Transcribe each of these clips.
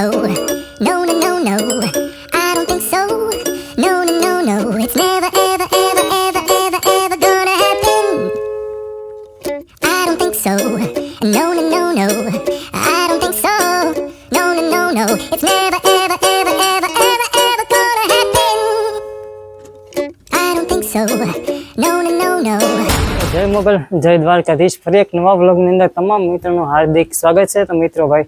so. No, no, no, no. I don't think so. No, no, no, no. It's never, ever, ever, ever, ever, ever gonna happen. I don't think so. No, no, no, no. I don't think so. No, no, no, no. It's never, ever, ever, ever, ever, ever gonna happen. I don't think so. No, no, no, no. જય મોગલ જય દ્વારકાધીશ ફરી એક નવા બ્લોગની અંદર તમામ મિત્રોનું હાર્દિક સ્વાગત છે તો મિત્રો ભાઈ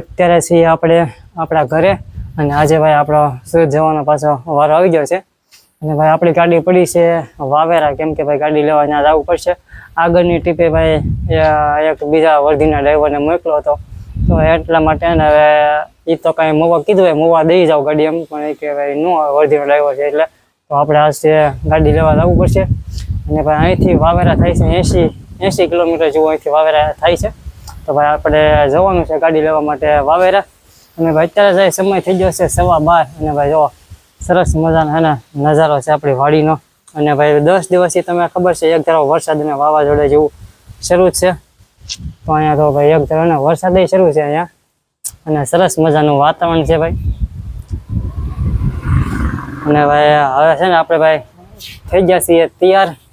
અત્યારે છીએ આપણે આપણા ઘરે અને આજે ભાઈ આપણો સુરત જવાનો પાછો વારો આવી ગયો છે. અને ભાઈ આપણી ગાડી પડી છે વાવેરા, કેમ કે ભાઈ ગાડી લેવા ત્યાં જવું પડશે. આગળની ટીપે ભાઈ એક બીજા વર્ધીના ડ્રાઈવરને મોકલો હતો. તો એટલા માટે ને હવે એ તો કાંઈ મોવા કીધું હોય, મોવા દઈ જાવ ગાડી એમ, પણ એ કે ભાઈ નો વર્ધીનો ડ્રાઈવર છે એટલે તો આપણે આજે ગાડી લેવા જવું પડશે. અને ભાઈ અહીંથી વાવેરા થાય છે એંશી એંશી કિલોમીટર જેવું અહીંથી વાવેરા થાય છે. તો ભાઈ આપણે જવાનું છે ગાડી લેવા માટે વાવેરા. અને ભાઈ અત્યારે જાય સમય થઈ ગયો છે સવા બાર. અને ભાઈ જો સરસ મજાનો હે ને નજારો છે આપણી વાડીનો. અને ભાઈ દસ દિવસથી તમે ખબર છે, એક ધારો વરસાદ અને વાવાઝોડા જેવું શરૂ છે. તો અહીંયા તો ભાઈ એક ધારો ને વરસાદ શરૂ છે અહીંયા. અને સરસ મજાનું વાતાવરણ છે ભાઈ. અને ભાઈ હવે છે ને આપણે ભાઈ થઈ ગયા છીએ તૈયાર.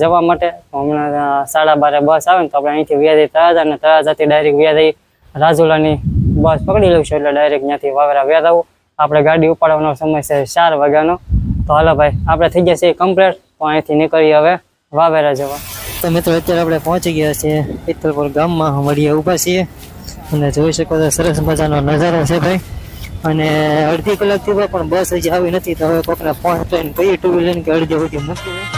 જવા માટે. હમણાં સાડા બારે બસ આવે ને તો આપણે અહીંથી વ્યાધી તળાજા અને તળાજાથી ડાયરેક્ટ વ્યાધી રાજુલાની બસ પકડી લઈશું એટલે ડાયરેક્ટ ત્યાંથી વાવરા વ્યાદ આવું. આપણે ગાડી ઉપાડવાનો સમય છે ચાર વાગ્યાનો. તો હાલો ભાઈ, આપણે થઈ ગયા છીએ કમ્પ્લેટ તો અહીંથી નીકળીએ હવે વાવેરા જવા. તો મિત્રો, અત્યારે આપણે પહોંચી ગયા છીએ પિત્તલપુર ગામમાં. મળીએ ઊભા છીએ. અને જોઈ શકો તો સરસ મજાનો નજારો છે ભાઈ. અને અડધી કલાકથી પણ બસ હજી આવી નથી. તો હવે કોકને ફોન કરીને કહીએ ટુ વ્હીલર કે અડધી સુધી મૂકી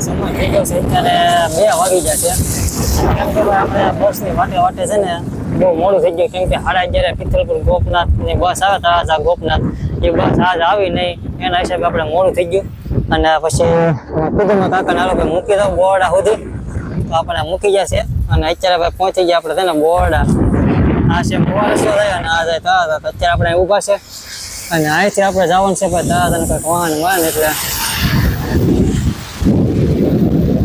સમય થઈ ગયો છે અત્યારે બે વાગી છે કેમ કે આપણે બસની વાટે વાટે છે ને બહુ મોડું થઈ ગયું કેમ કે સાડા અગિયારે પિત્તલપુર ગોપનાથની બસ આવે તળાજા ગોપનાથ. એ બસ આજ આવી નહીં એના હિસાબે આપણે મોડું થઈ ગયું અને પછી કુદુમાં કાકાને હાલો ભાઈ મૂકી દઉં બોરડા સુધી તો આપણે મૂકી છે અને અત્યારે ભાઈ પહોંચી ગયા આપણે છે ને બોરડા આ છે મોરસો થાય અને આ જાય તળાજા અત્યારે આપણે ઊભા છે. અને અહીંથી આપણે જવાનું છે ભાઈ તળાજાને કંઈક વાહન વાહન એટલે વરસાદે ઝરમરીઓ હતો ને એક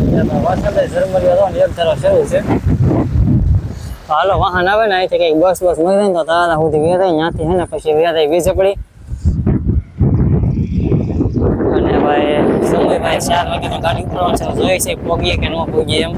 ધારો શરૂ છે તો હાલો, વાહન આવે ને અહીંથી કંઈક બસ બસ મળી ને તો તારા સુધી વેરાય, ત્યાંથી હે ને પછી વેરાય વીજે પડી. અને ભાઈ સમય ભાઈ ચાર વાગ્યાની ગાડી ઉતરવાનું છે જોઈએ છે પોગીએ કે ન પોગીએ એમ.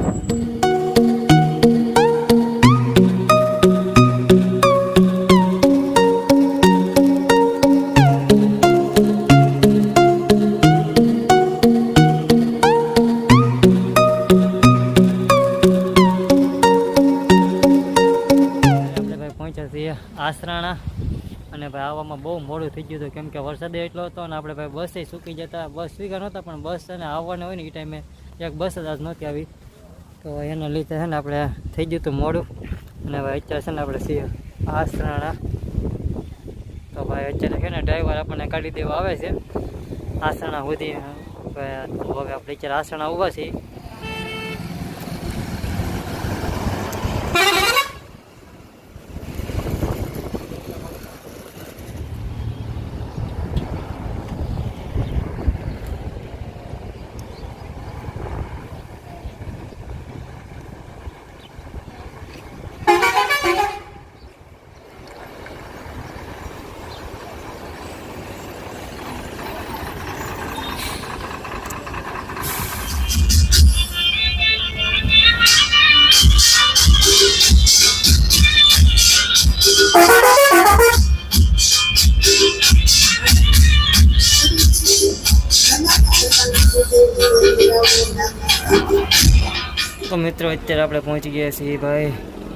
છીએ આસરાણા. અને ભાઈ આવવામાં બહુ મોડું થઈ ગયું હતું. કેમ કે વરસાદ એટલો હતો અને આપણે ભાઈ બસે સૂકી જતા બસ સ્વીકાર નહોતા, પણ બસ અને આવવાના હોય ને એ ટાઈમે એક બસ જ આજ નહોતી આવી. તો એના લીધે છે ને આપણે થઈ ગયું હતું મોડું. અને ભાઈ અત્યારે છે ને આપણે છીએ આસરાણા. તો ભાઈ અત્યારે છે ને ડ્રાઈવર આપણને કાઢી દેવા આવે છે. આસરાણા સુધી હવે આપણે અત્યારે આસરાણા ઊભા છીએ. તો મિત્રો, અત્યારે આપણે પહોંચી ગયા છીએ ભાઈ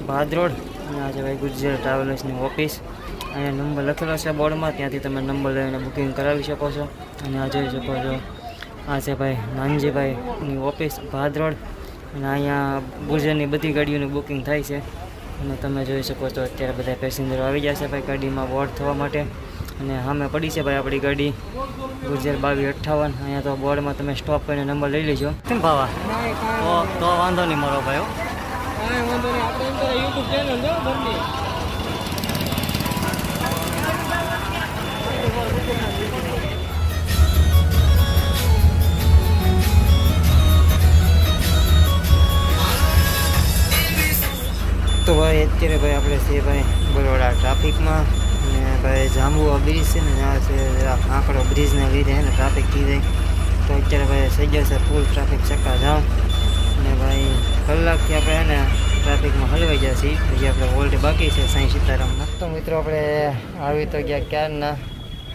ભાદરોડ. અને આજે ભાઈ ગુજરાત ટ્રાવેલર્સની ઓફિસ અહીંયા નંબર લખેલો છે બોર્ડમાં. ત્યાંથી તમે નંબર લઈને બુકિંગ કરાવી શકો છો. અને આ જોઈ શકો છો, આ છે ભાઈ નાનજીભાઈની ઓફિસ ભાદરોડ. અને અહીંયા ગુજરાતની બધી ગાડીઓની બુકિંગ થાય છે. અને તમે જોઈ શકો છો અત્યારે બધા પેસેન્જરો આવી જશે ભાઈ ગાડીમાં વોર્ડ થવા માટે. અને સામે પડી છે ભાઈ આપણી ગાડી. ગુજર બાવીસ અઠ્ઠાવન. અહીંયા તો બોર્ડમાં તમે સ્ટોપ કરીને નંબર લઈ લેજો. કેમ ભાવા? તો વાંધો નહીં મારો ભાઈ હો. તો ભાઈ, અત્યારે ભાઈ આપણે છીએ ભાઈ બરોડા ટ્રાફિકમાં. અને ભાઈ જાંબુઆ બ્રિજ છે ને જ્યાં છે જરાક આંકડો બ્રિજને લીધે ને ટ્રાફિક થઈ જાય. તો અત્યારે ભાઈ થઈ જશે ફૂલ ટ્રાફિક ચક્કા જાઉં અને ભાઈ કલાકથી આપણે ને ટ્રાફિકમાં હલવાઈ જશે હજી આપણે ઓલ્ડ બાકી છે સાંઈ સીતારામના. તો મિત્રો આપણે આવી તો ગયા ક્યારના?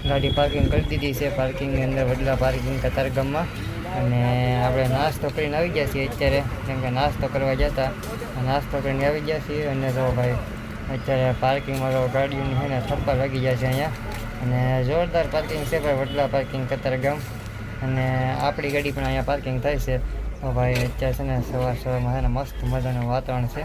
ગાડી પાર્કિંગ કરી દીધી છે પાર્કિંગની અંદર વડલા પાર્કિંગ કતારગામમાં અને આપણે નાસ્તો કરીને આવી ગયા છીએ અત્યારે. કેમ કે નાસ્તો કરવા જતા નાસ્તો કરીને આવી ગયા છીએ અને જો ભાઈ, અત્યારે પાર્કિંગમાં તો ગાડીઓની છે ને થપ્પા લાગી ગયા છે અહીંયા. અને જોરદાર પાર્કિંગ છે ભાઈ, વડલા પાર્કિંગ કતારગામ અને આપણી ગાડી પણ અહીંયા પાર્કિંગ થાય છે. તો ભાઈ, અત્યારે છે ને સવાર સવારમાં છે ને મસ્ત મજાનું વાતાવરણ છે.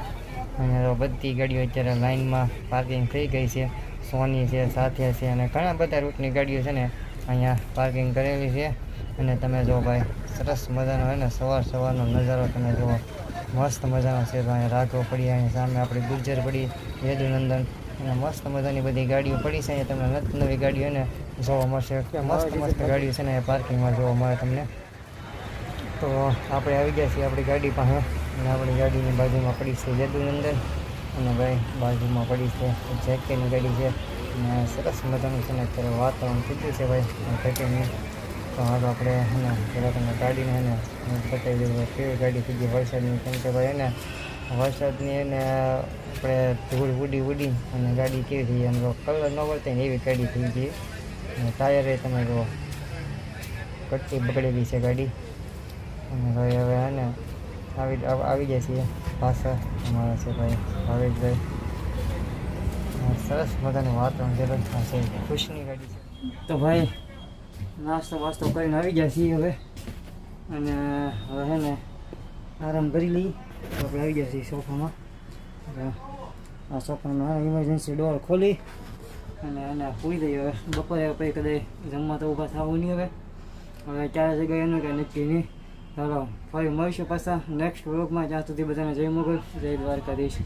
અને તો બધી ગાડીઓ અત્યારે લાઇનમાં પાર્કિંગ થઈ ગઈ છે. સોની છે, સાથિયા છે અને ઘણા બધા રૂટની ગાડીઓ છે ને અહીંયા પાર્કિંગ કરેલી છે. અને તમે જો ભાઈ સરસ મજાનો હોય ને સવાર સવારનો નજારો તમે જુઓ. મસ્ત મજાનો છે તો અહીંયા રાઘો પડી અહીંયા સામે આપણી ગુર્જર પડી યદુનંદન અને મસ્ત મજાની બધી ગાડીઓ પડી છે અહીંયા તમને નત નવી ગાડીઓ ને જોવા મળશે. મસ્ત મસ્ત ગાડીઓ છે ને અહીંયા પાર્કિંગમાં જોવા મળે તમને. તો આપણે આવી ગયા છીએ આપણી ગાડી પાસે. અને આપણી ગાડીની બાજુમાં પડી છે યદુનંદન અને ભાઈ બાજુમાં પડી છે જેકેની ગાડી છે. અને સરસ મજાનું છે ને અત્યારે વાતાવરણ કીધું છે ભાઈ જેકેની તો હાલ આપણે એને પેલા તમે ગાડીને એને બતાવી દઉં કેવી ગાડી કીધી વરસાદની. કેમ કે ભાઈ એને વરસાદની એને આપણે ધૂળ ઉડી ઉડી અને ગાડી કેવી થઈ એમ જો કલર ન વળતે ને એવી ગાડી થઈ ગઈ. અને ટાયરે તમે જો કટ્ટી બગડેલી છે ગાડી. અને ભાઈ, હવે એને આવી આવી જાય છે પાછા અમારા છે ભાઈ, ભાવેશભાઈ. સરસ મજાનું વાતાવરણ છે ખુશની ગાડી છે. તો ભાઈ નાસ્તો વાસ્તો કરીને આવી ગયા છીએ હવે. અને, હવે છે ને, આરામ કરી લઈ તો આપણે આવી ગયા છીએ સોફામાં. આ સોફામાં ઇમરજન્સી ડોર ખોલી. અને એને પૂરી દઈએ હવે. બપોરે પછી કદાચ જમવા તો ઊભા થવું નહીં હવે. હવે ચાર જગ્યાએ એનું કંઈ નક્કી નહીં. ચાલો, ફરી મળીશું પાછા નેક્સ્ટ વ્લોગમાં જ્યાં સુધી બધાને જય મોગલ, જય દ્વારકાધીશ.